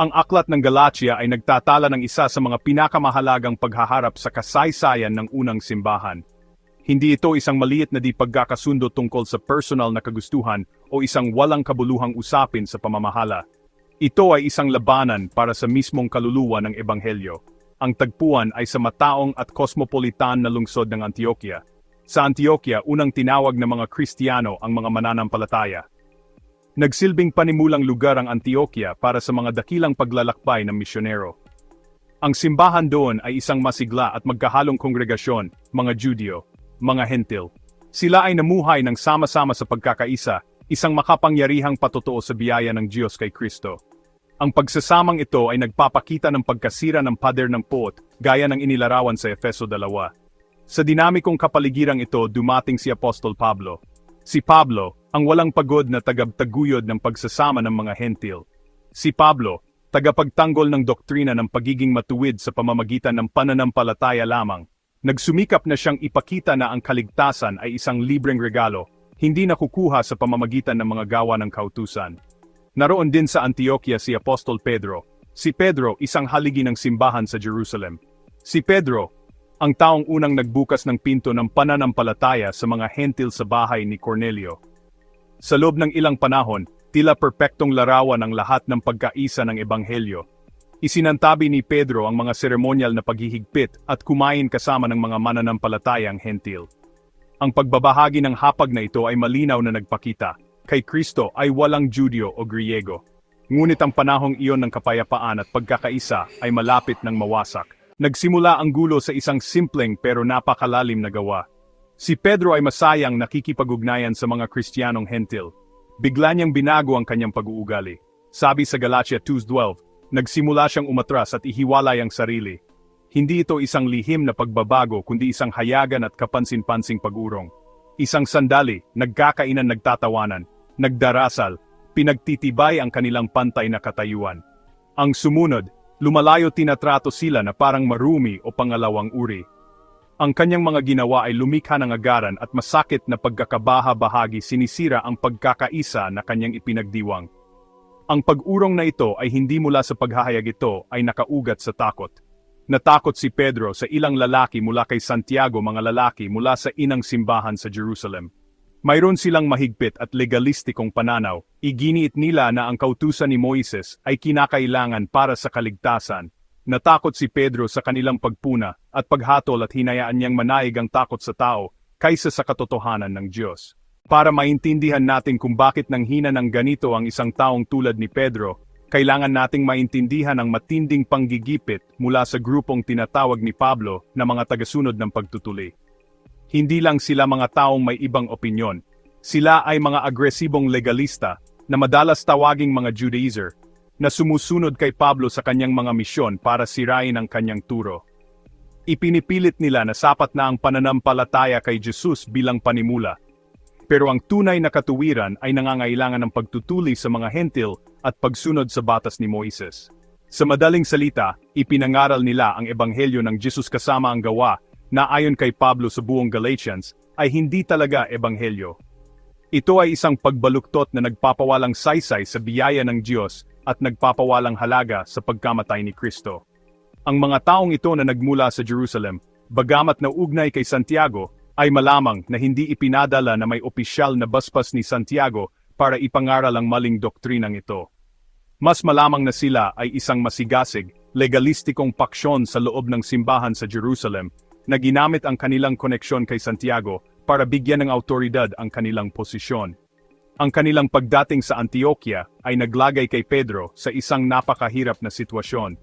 Ang aklat ng Galatia ay nagtatala ng isa sa mga pinakamahalagang paghaharap sa kasaysayan ng unang simbahan. Hindi ito isang maliit na di pagkakasundo tungkol sa personal na kagustuhan o isang walang kabuluhang usapin sa pamamahala. Ito ay isang labanan para sa mismong kaluluwa ng Ebanghelyo. Ang tagpuan ay sa mataong at kosmopolitan na lungsod ng Antioquia. Sa Antioquia, unang tinawag ng mga Kristiyano ang mga mananampalataya. Nagsilbing panimulang lugar ang Antioquia para sa mga dakilang paglalakbay ng misyonero. Ang simbahan doon ay isang masigla at magkahalong kongregasyon, mga Judyo, mga Hentil. Sila ay namuhay ng sama-sama sa pagkakaisa, isang makapangyarihang patotoo sa biyaya ng Diyos kay Kristo. Ang pagsasamang ito ay nagpapakita ng pagkasira ng pader ng pot, gaya ng inilarawan sa Efeso 2. Sa dinamikong kapaligirang ito dumating si Apostol Pablo. Si Pablo, ang walang pagod na tagaptaguyod ng pagsasama ng mga hentil. Si Pablo, tagapagtanggol ng doktrina ng pagiging matuwid sa pamamagitan ng pananampalataya lamang. Nagsumikap na siyang ipakita na ang kaligtasan ay isang libreng regalo, hindi nakukuha sa pamamagitan ng mga gawa ng kautusan. Naroon din sa Antioquia si Apostol Pedro. Si Pedro, isang haligi ng simbahan sa Jerusalem. Si Pedro, ang taong unang nagbukas ng pinto ng pananampalataya sa mga hentil sa bahay ni Cornelio. Sa loob ng ilang panahon, tila perpektong larawan ang lahat ng pagkaisa ng Ebanghelyo. Isinantabi ni Pedro ang mga seremonyal na paghihigpit at kumain kasama ng mga mananampalatayang hentil. Ang pagbabahagi ng hapag na ito ay malinaw na nagpakita, kay Kristo ay walang Judyo o Griego. Ngunit ang panahong iyon ng kapayapaan at pagkakaisa ay malapit ng mawasak. Nagsimula ang gulo sa isang simpleng pero napakalalim na gawa. Si Pedro ay masayang nakikipag-ugnayan sa mga Kristiyanong hentil. Bigla niyang binago ang kanyang pag-uugali. Sabi sa Galatia 2.12, nagsimula siyang umatras at ihiwalay ang sarili. Hindi ito isang lihim na pagbabago kundi isang hayagan at kapansin-pansing pag-urong. Isang sandali, nagkakainan nagtatawanan, nagdarasal, pinagtitibay ang kanilang pantay na katayuan. Ang sumunod, lumalayo tinatrato sila na parang marumi o pangalawang uri. Ang kanyang mga ginawa ay lumikha ng agaran at masakit na pagkakabaha-bahagi sinisira ang pagkakaisa na kanyang ipinagdiwang. Ang pag-urong na ito ay hindi mula sa paghahayag ito ay nakaugat sa takot. Natakot si Pedro sa ilang lalaki mula kay Santiago mga lalaki mula sa inang simbahan sa Jerusalem. Mayroon silang mahigpit at legalistikong pananaw, iginiit nila na ang kautusan ni Moises ay kinakailangan para sa kaligtasan. Natakot si Pedro sa kanilang pagpuna at paghatol at hinayaan niyang manaig ang takot sa tao kaysa sa katotohanan ng Diyos. Para maintindihan natin kung bakit nanghina ng ganito ang isang taong tulad ni Pedro, kailangan nating maintindihan ang matinding panggigipit mula sa grupong tinatawag ni Pablo na mga tagasunod ng pagtutuli. Hindi lang sila mga taong may ibang opinyon. Sila ay mga agresibong legalista na madalas tawaging mga Judaizer na sumusunod kay Pablo sa kanyang mga misyon para sirain ang kanyang turo. Ipinipilit nila na sapat na ang pananampalataya kay Jesus bilang panimula. Pero ang tunay na katuwiran ay nangangailangan ng pagtutuli sa mga hentil at pagsunod sa batas ni Moises. Sa madaling salita, ipinangaral nila ang ebanghelyo ng Jesus kasama ang gawa na ayon kay Pablo sa buong Galatians, ay hindi talaga ebanghelyo. Ito ay isang pagbaluktot na nagpapawalang saysay sa biyaya ng Diyos at nagpapawalang halaga sa pagkamatay ni Kristo. Ang mga taong ito na nagmula sa Jerusalem, bagamat naugnay kay Santiago, ay malamang na hindi ipinadala na may opisyal na baspas ni Santiago para ipangaral ang maling doktrinang ito. Mas malamang na sila ay isang masigasig, legalistikong paksyon sa loob ng simbahan sa Jerusalem na ginamit ang kanilang koneksyon kay Santiago para bigyan ng autoridad ang kanilang posisyon. Ang kanilang pagdating sa Antioquia ay naglagay kay Pedro sa isang napakahirap na sitwasyon.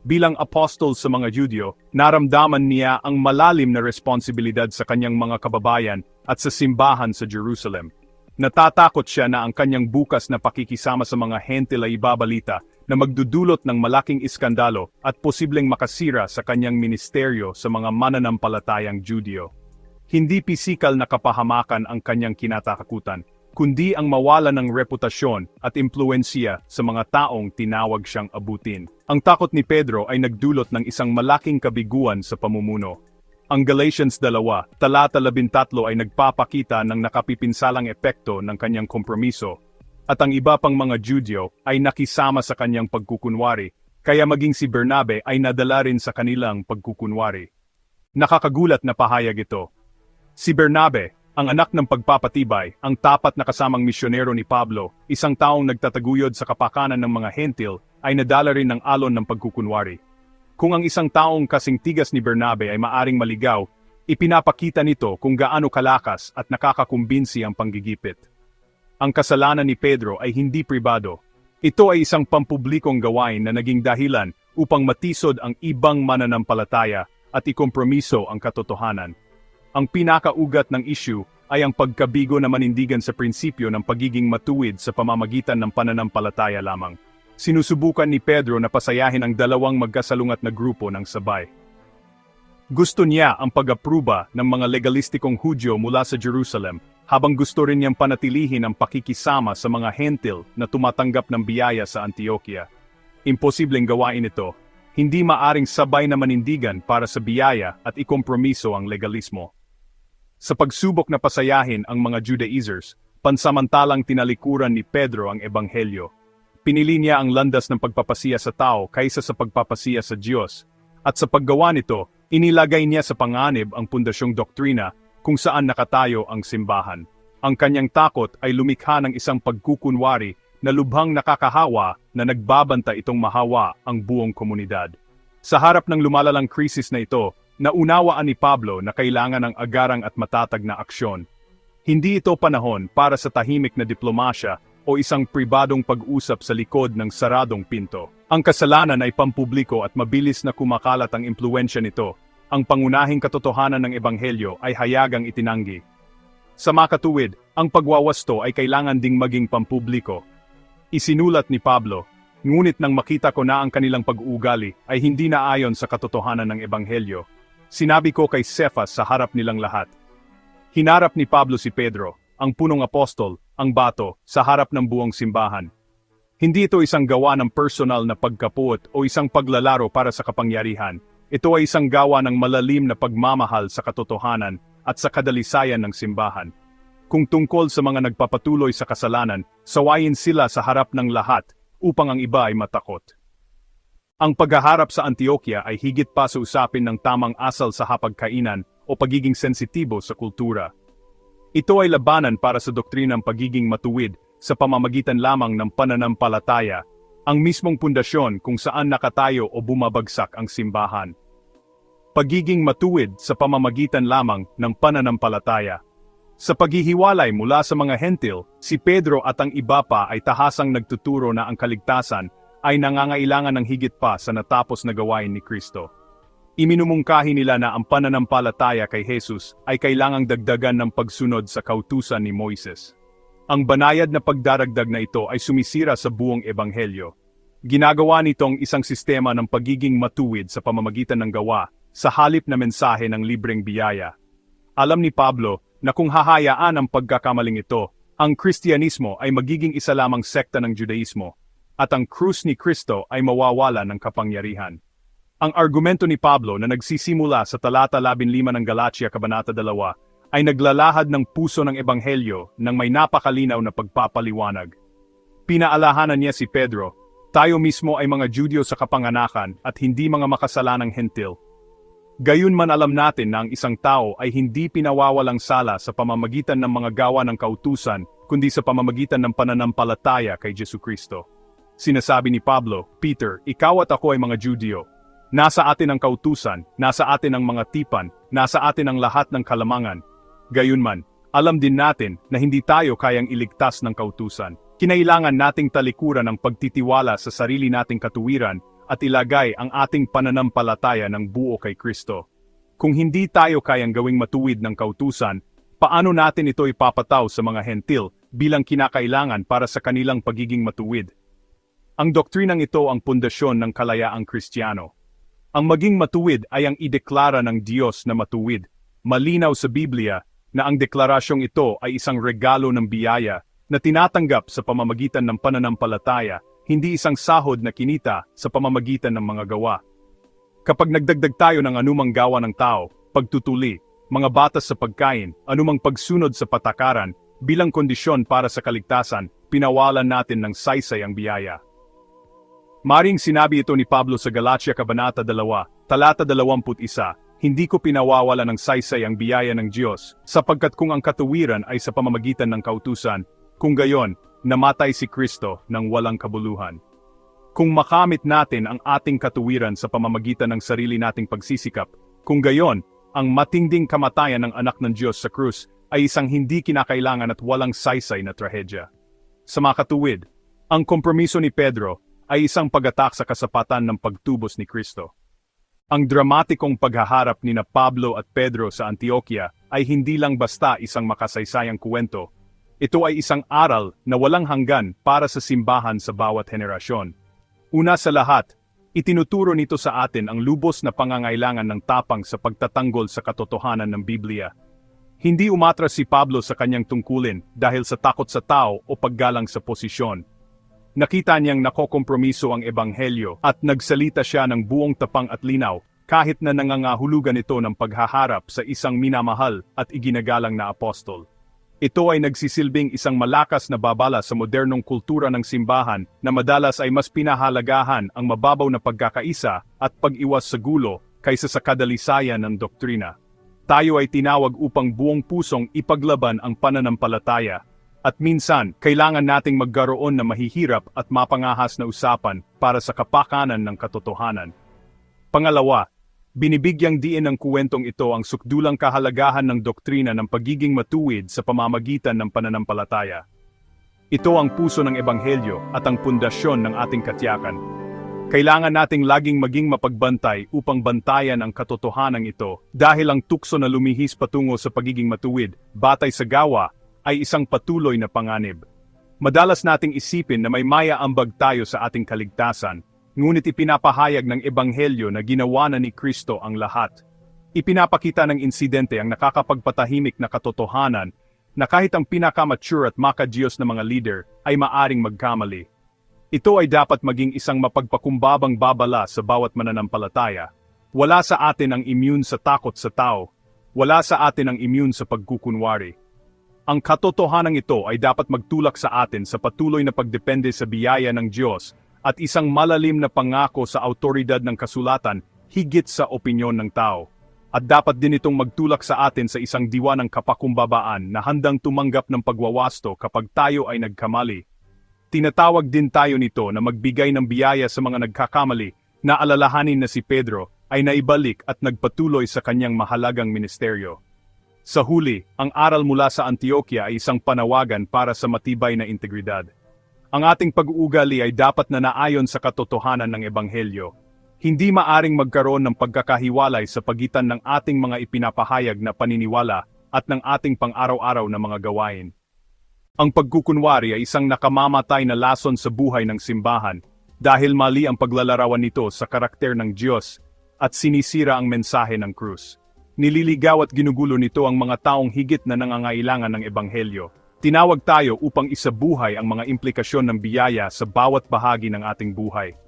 Bilang apostol sa mga Judyo, naramdaman niya ang malalim na responsibilidad sa kanyang mga kababayan at sa simbahan sa Jerusalem. Natatakot siya na ang kanyang bukas na pakikisama sa mga hentil ay ibabalita na magdudulot ng malaking iskandalo at posibleng makasira sa kanyang ministeryo sa mga mananampalatayang Judyo. Hindi pisikal na kapahamakan ang kanyang kinatakakutan, kundi ang mawala ng reputasyon at impluensya sa mga taong tinawag siyang abutin. Ang takot ni Pedro ay nagdulot ng isang malaking kabiguan sa pamumuno. Ang Galatians 2, talata 13 ay nagpapakita ng nakapipinsalang epekto ng kanyang kompromiso. At ang iba pang mga Judyo ay nakisama sa kanyang pagkukunwari, kaya maging si Bernabe ay nadala rin sa kanilang pagkukunwari. Nakakagulat na pahayag ito. Si Bernabe, ang anak ng pagpapatibay, ang tapat na kasamang misyonero ni Pablo, isang taong nagtataguyod sa kapakanan ng mga hentil, ay nadala rin ng alon ng pagkukunwari. Kung ang isang taong kasing tigas ni Bernabe ay maaring maligaw, ipinapakita nito kung gaano kalakas at nakakakumbinsi ang panggigipit. Ang kasalanan ni Pedro ay hindi pribado. Ito ay isang pampublikong gawain na naging dahilan upang matisod ang ibang mananampalataya at ikompromiso ang katotohanan. Ang pinakaugat ng issue ay ang pagkabigo na manindigan sa prinsipyo ng pagiging matuwid sa pamamagitan ng pananampalataya lamang. Sinusubukan ni Pedro na pasayahin ang dalawang magkasalungat na grupo ng sabay. Gusto niya ang pag-apruba ng mga legalistikong Hudyo mula sa Jerusalem, habang gusto rin niyang panatilihin ang pakikisama sa mga hentil na tumatanggap ng biyaya sa Antioquia. Imposibleng gawain ito. Hindi maaring sabay na manindigan para sa biyaya at ikompromiso ang legalismo. Sa pagsubok na pasayahin ang mga Judaizers, pansamantalang tinalikuran ni Pedro ang ebanghelyo. Pinili niya ang landas ng pagpapasiya sa tao kaysa sa pagpapasiya sa Diyos. At sa paggawa nito, inilagay niya sa panganib ang pundasyong doktrina kung saan nakatayo ang simbahan. Ang kanyang takot ay lumikha ng isang pagkukunwari na lubhang nakakahawa na nagbabanta itong mahawa ang buong komunidad. Sa harap ng lumalalang krisis na ito, naunawaan ni Pablo na kailangan ng agarang at matatag na aksyon. Hindi ito panahon para sa tahimik na diplomasya o isang pribadong pag-usap sa likod ng saradong pinto. Ang kasalanan ay pampubliko at mabilis na kumakalat ang impluensya nito. Ang pangunahing katotohanan ng ebanghelyo ay hayagang itinanggi. Sa makatuwid, ang pagwawasto ay kailangan ding maging pampubliko. Isinulat ni Pablo, ngunit nang makita ko na ang kanilang pag-uugali ay hindi na ayon sa katotohanan ng ebanghelyo. Sinabi ko kay Cephas sa harap nilang lahat. Hinarap ni Pablo si Pedro, ang punong apostol, ang bato, sa harap ng buong simbahan. Hindi ito isang gawa ng personal na pagkapuot o isang paglalaro para sa kapangyarihan. Ito ay isang gawa ng malalim na pagmamahal sa katotohanan at sa kadalisayan ng simbahan. Kung tungkol sa mga nagpapatuloy sa kasalanan, sawayin sila sa harap ng lahat upang ang iba ay matakot. Ang paghaharap sa Antioquia ay higit pa sa usapin ng tamang asal sa hapagkainan o pagiging sensitibo sa kultura. Ito ay labanan para sa doktrinang pagiging matuwid sa pamamagitan lamang ng pananampalataya, ang mismong pundasyon kung saan nakatayo o bumabagsak ang simbahan. Pagiging matuwid sa pamamagitan lamang ng pananampalataya. Sa paghihiwalay mula sa mga hentil, si Pedro at ang iba pa ay tahasang nagtuturo na ang kaligtasan ay nangangailangan ng higit pa sa natapos na gawain ni Kristo. Iminumungkahi nila na ang pananampalataya kay Jesus ay kailangang dagdagan ng pagsunod sa kautusan ni Moises. Ang banayad na pagdaragdag na ito ay sumisira sa buong ebanghelyo. Ginagawa nitong isang sistema ng pagiging matuwid sa pamamagitan ng gawa, sa halip na mensahe ng libreng biyaya. Alam ni Pablo na kung hahayaan ang pagkakamaling ito, ang Kristyanismo ay magiging isa lamang sekta ng Judaismo, at ang krus ni Kristo ay mawawala ng kapangyarihan. Ang argumento ni Pablo na nagsisimula sa talata 15 ng Galatia Kabanata 2 ay naglalahad ng puso ng Ebanghelyo ng may napakalinaw na pagpapaliwanag. Pinaalahanan niya si Pedro, tayo mismo ay mga Judyo sa kapanganakan at hindi mga makasalanang hentil. Gayun man alam natin na ang isang tao ay hindi pinawawalang sala sa pamamagitan ng mga gawa ng kautusan, kundi sa pamamagitan ng pananampalataya kay Jesu Kristo. Sinasabi ni Pablo, Peter, ikaw at ako ay mga Judyo. Nasa atin ang kautusan, nasa atin ang mga tipan, nasa atin ang lahat ng kalamangan. Gayunman, alam din natin na hindi tayo kayang iligtas ng kautusan. Kinailangan nating talikuran ang pagtitiwala sa sarili nating katuwiran at ilagay ang ating pananampalataya ng buo kay Kristo. Kung hindi tayo kayang gawing matuwid ng kautusan, paano natin ito ipapataw sa mga hentil bilang kinakailangan para sa kanilang pagiging matuwid? Ang doktrinang ito ang pundasyon ng kalayaang Kristiyano. Ang maging matuwid ay ang ideklara ng Diyos na matuwid. Malinaw sa Biblia na ang deklarasyong ito ay isang regalo ng biyaya na tinatanggap sa pamamagitan ng pananampalataya hindi isang sahod na kinita sa pamamagitan ng mga gawa. Kapag nagdagdag tayo ng anumang gawa ng tao, pagtutuli, mga batas sa pagkain, anumang pagsunod sa patakaran, bilang kondisyon para sa kaligtasan, pinawalan natin ng saysay ang biyaya. Maring sinabi ito ni Pablo sa Galatia Kabanata 2, talata 21, Hindi ko pinawawala ng saysay ang biyaya ng Diyos, sapagkat kung ang katuwiran ay sa pamamagitan ng kautusan, kung gayon, namatay si Kristo ng walang kabuluhan. Kung makamit natin ang ating katuwiran sa pamamagitan ng sarili nating pagsisikap, kung gayon, ang matinding kamatayan ng anak ng Diyos sa krus ay isang hindi kinakailangan at walang saysay na trahedya. Sa mga katuwid, ang kompromiso ni Pedro ay isang pagatak sa kasapatan ng pagtubos ni Kristo. Ang dramatikong paghaharap ni na Pablo at Pedro sa Antioquia ay hindi lang basta isang makasaysayang kuwento. Ito ay isang aral na walang hanggan para sa simbahan sa bawat henerasyon. Una sa lahat, itinuturo nito sa atin ang lubos na pangangailangan ng tapang sa pagtatanggol sa katotohanan ng Biblia. Hindi umatras si Pablo sa kanyang tungkulin dahil sa takot sa tao o paggalang sa posisyon. Nakita niyang nakokompromiso ang ebanghelyo at nagsalita siya ng buong tapang at linaw kahit na nangangahulugan ito ng paghaharap sa isang minamahal at iginagalang na apostol. Ito ay nagsisilbing isang malakas na babala sa modernong kultura ng simbahan na madalas ay mas pinahalagahan ang mababaw na pagkakaisa at pag-iwas sa gulo kaysa sa kadalisayan ng doktrina. Tayo ay tinawag upang buong pusong ipaglaban ang pananampalataya at minsan, kailangan nating magkaroon na mahihirap at mapangahas na usapan para sa kapakanan ng katotohanan. Pangalawa, binibigyang diin ng kuwentong ito ang sukdulang kahalagahan ng doktrina ng pagiging matuwid sa pamamagitan ng pananampalataya. Ito ang puso ng Ebanghelyo at ang pundasyon ng ating katyakan. Kailangan nating laging maging mapagbantay upang bantayan ang katotohanan ito dahil ang tukso na lumihis patungo sa pagiging matuwid, batay sa gawa, ay isang patuloy na panganib. Madalas nating isipin na may maya ambag tayo sa ating kaligtasan, ngunit ipinapahayag ng Ebanghelyo na ginawa na ni Kristo ang lahat. Ipinapakita ng insidente ang nakakapagpatahimik na katotohanan na kahit ang pinakamature at makadiyos na mga leader ay maaring magkamali. Ito ay dapat maging isang mapagpakumbabang babala sa bawat mananampalataya. Wala sa atin ang immune sa takot sa tao. Wala sa atin ang immune sa pagkukunwari. Ang katotohanan ito ay dapat magtulak sa atin sa patuloy na pagdepende sa biyaya ng Diyos at isang malalim na pangako sa autoridad ng kasulatan higit sa opinyon ng tao. At dapat din itong magtulak sa atin sa isang diwa ng kapakumbabaan na handang tumanggap ng pagwawasto kapag tayo ay nagkamali. Tinatawag din tayo nito na magbigay ng biyaya sa mga nagkakamali na alalahanin na si Pedro ay naibalik at nagpatuloy sa kanyang mahalagang ministeryo. Sa huli, ang aral mula sa Antioquia ay isang panawagan para sa matibay na integridad. Ang ating pag-uugali ay dapat na naayon sa katotohanan ng Ebanghelyo. Hindi maaring magkaroon ng pagkakahiwalay sa pagitan ng ating mga ipinapahayag na paniniwala at ng ating pang-araw-araw na mga gawain. Ang pagkukunwari ay isang nakamamatay na lason sa buhay ng simbahan dahil mali ang paglalarawan nito sa karakter ng Diyos at sinisira ang mensahe ng krus. Nililigaw at ginugulo nito ang mga taong higit na nangangailangan ng ebanghelyo. Tinawag tayo upang isabuhay ang mga implikasyon ng biyaya sa bawat bahagi ng ating buhay.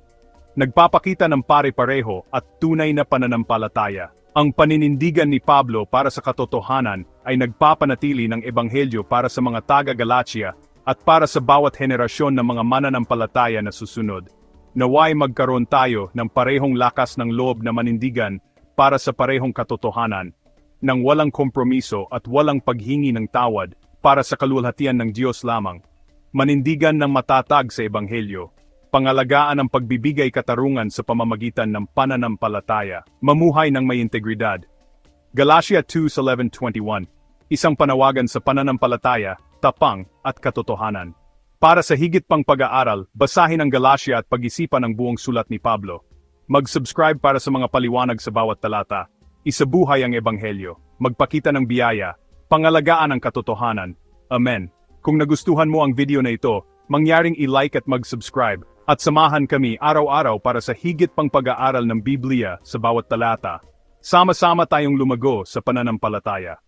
Nagpapakita ng pare-pareho at tunay na pananampalataya. Ang paninindigan ni Pablo para sa katotohanan ay nagpapanatili ng ebanghelyo para sa mga taga-Galatia at para sa bawat henerasyon ng mga mananampalataya na susunod. Naway magkaroon tayo ng parehong lakas ng loob na manindigan para sa parehong katotohanan, nang walang kompromiso at walang paghingi ng tawad para sa kaluwalhatian ng Diyos lamang. Manindigan ng matatag sa Ebanghelyo, pangalagaan ang pagbibigay katarungan sa pamamagitan ng pananampalataya, mamuhay ng may integridad. Galatia 2:11-21, isang panawagan sa pananampalataya, tapang, at katotohanan. Para sa higit pang pag-aaral, basahin ang Galatia at pag-isipan ang buong sulat ni Pablo. Mag-subscribe para sa mga paliwanag sa bawat talata. Isabuhay ang ebanghelyo. Magpakita ng biyaya. Pangalagaan ang katotohanan. Amen. Kung nagustuhan mo ang video na ito, mangyaring i-like at mag-subscribe. At samahan kami araw-araw para sa higit pang pag-aaral ng Biblia sa bawat talata. Sama-sama tayong lumago sa pananampalataya.